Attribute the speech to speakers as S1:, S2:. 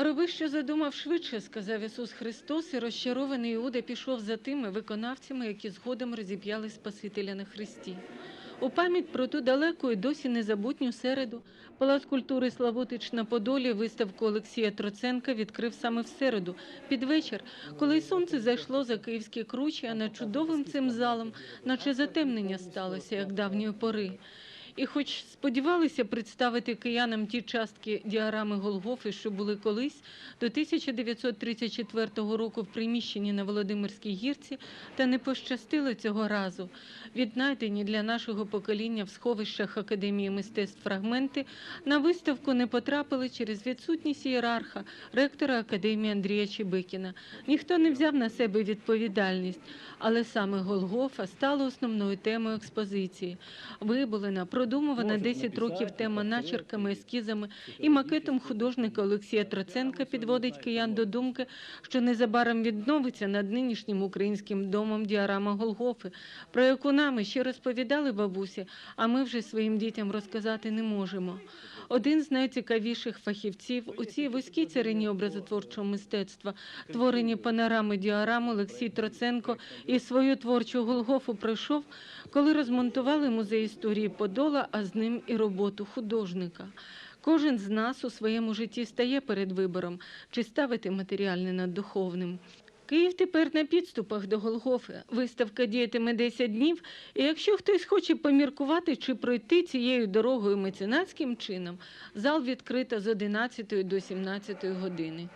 S1: Роби, що задумав швидше, сказав Ісус Христос, і розчарований Іуда пішов за тими виконавцями, які згодом розіп'яли Спасителя на Христі. У пам'ять про ту далеку і досі незабутню середу Палац культури Славутич на Подолі виставку Олексія Троценка відкрив саме в середу, під вечір, коли сонце зайшло за київські кручі, а над чудовим цим залом, наче затемнення сталося, як давньої пори. І хоч сподівалися представити киянам ті частки діарами Голгофи, що були колись, до 1934 року в приміщенні на Володимирській гірці, та не пощастило цього разу. Віднайдені для нашого покоління в сховищах Академії мистецтв фрагменти на виставку не потрапили через відсутність ієрарха, ректора Академії Андрія Чебикіна. Ніхто не взяв на себе відповідальність, але саме Голгофа стала основною темою експозиції. Виболена, продумувана 10 років тема начерками, ескізами і макетом художника Олексія Троценка підводить киян до думки, що незабаром відновиться над нинішнім українським домом діарама Голгофи, про яку нами ще розповідали бабусі, а ми вже своїм дітям розказати не можемо. Один з найцікавіших фахівців у цій вузькій царині образотворчого мистецтва, творені панорами діарам Олексій Троценко і свою творчу Голгофу пройшов, коли розмонтували музей історії Подола, а з ним і роботу художника. Кожен з нас у своєму житті стає перед вибором, чи ставити матеріальне над духовним. Київ тепер на підступах до Голгофи. Виставка діятиме 10 днів, і якщо хтось хоче поміркувати чи пройти цією дорогою меценатським чином, зал відкрита з 11 до 17 години.